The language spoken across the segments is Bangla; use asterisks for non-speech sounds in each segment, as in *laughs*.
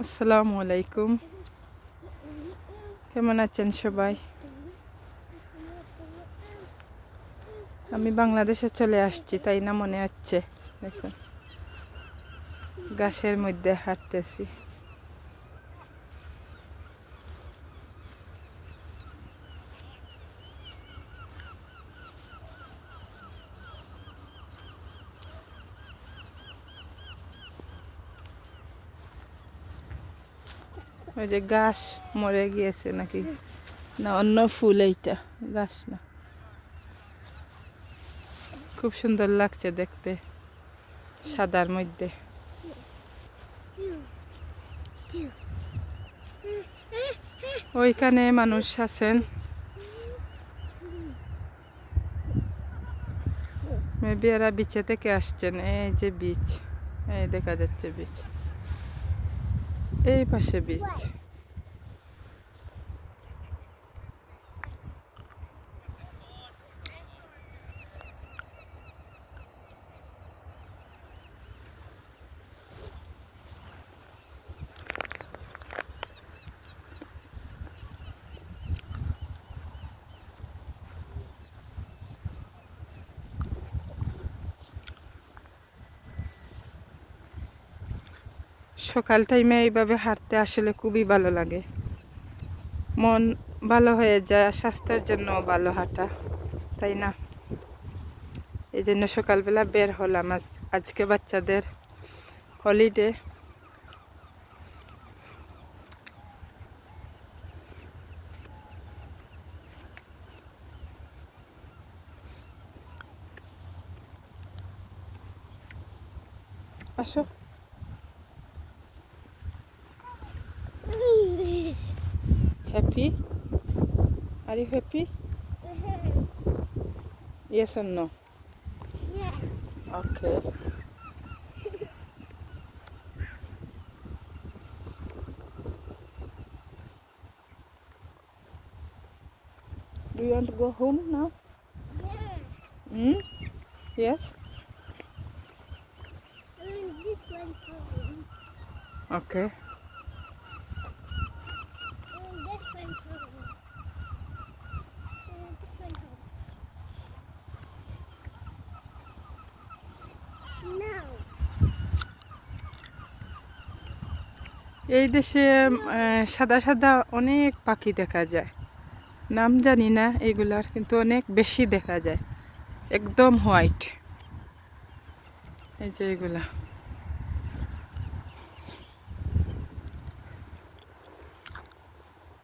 আসসালামু আলাইকুম। কেমন আছেন সবাই? আমি বাংলাদেশে চলে আসছি, তাই না মনে হচ্ছে? দেখুন, গাছের মধ্যে হাঁটতেছি। ওই যে গাছ মরে গিয়েছে নাকি? না, অন্য ফুল এইটা গাছ না। খুব সুন্দর লাগছে দেখতে, সাদার মধ্যে। ওইখানে মানুষ আছেন। মেবি এরা বিচে থেকে আসছেন। এই যে বিচ এই দেখা যাচ্ছে বিচ এই পাশে বিচ সকাল টাইমে এইভাবে হাঁটতে আসলে খুবই ভালো লাগে। মন ভালো হয়ে যায়, স্বাস্থ্যের জন্য ভালো হাঁটা, তাই না? এই জন্য সকালবেলা বের হলাম আজ, আজকে বাচ্চাদের হলিডে আসো। Happy? Are you happy? Yes or no? Okay. *laughs* Do you want to go home now? Hmm? Yes? Okay. এই দেশে সাদা সাদা অনেক পাখি দেখা যায়। নাম জানি না এগুলার, কিন্তু অনেক বেশি দেখা যায়। একদম হোয়াইট। এই যে এগুলা।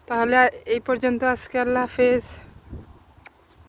তাহলে এই পর্যন্ত। আজকে আল্লাহ হাফেজ।